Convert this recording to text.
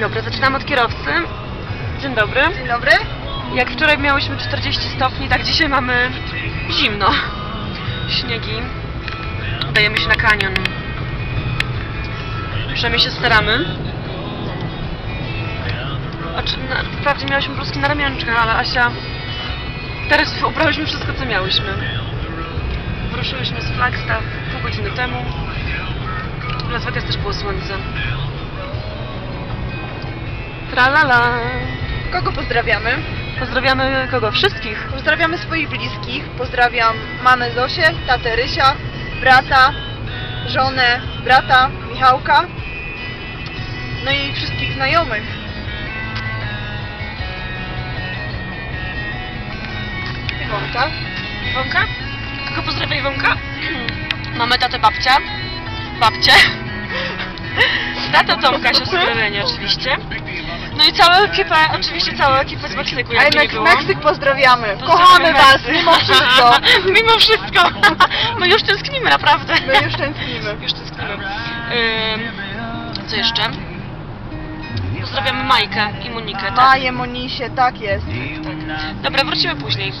Dobra, zaczynamy od kierowcy. Dzień dobry. Dzień dobry. Jak wczoraj miałyśmy 40 stopni, tak dzisiaj mamy zimno. Śniegi. Dajemy się na kanion. Przynajmniej się staramy. Oczy, na, wprawdzie miałyśmy bruski na ramionczkach, ale Asia... Teraz ubrałyśmy wszystko, co miałyśmy. Wyruszyłyśmy z Flagstaff pół godziny temu. W Las Vegas też było słońce. Tralala. Kogo pozdrawiamy? Pozdrawiamy kogo? Wszystkich. Pozdrawiamy swoich bliskich. Pozdrawiam mamę Zosię, tatę Rysia, brata, żonę, brata Michałka. No i wszystkich znajomych. Iwonka. Iwonka? Kogo pozdrawia Iwonka? Mamy tatę babcia. Babcie. Tata Tomka, siostrę Renie oczywiście. No i całą ekipę, oczywiście całą ekipę z Meksyku, jak nie było. Meksyk pozdrawiamy. Kochamy was, mimo wszystko. mimo wszystko. My już tęsknimy, naprawdę. My już tęsknimy. Już tęsknimy. Ym, co jeszcze? Pozdrawiamy Majkę i Monikę, tak? Maję, Monisie, tak jest. Dobra, wrócimy później.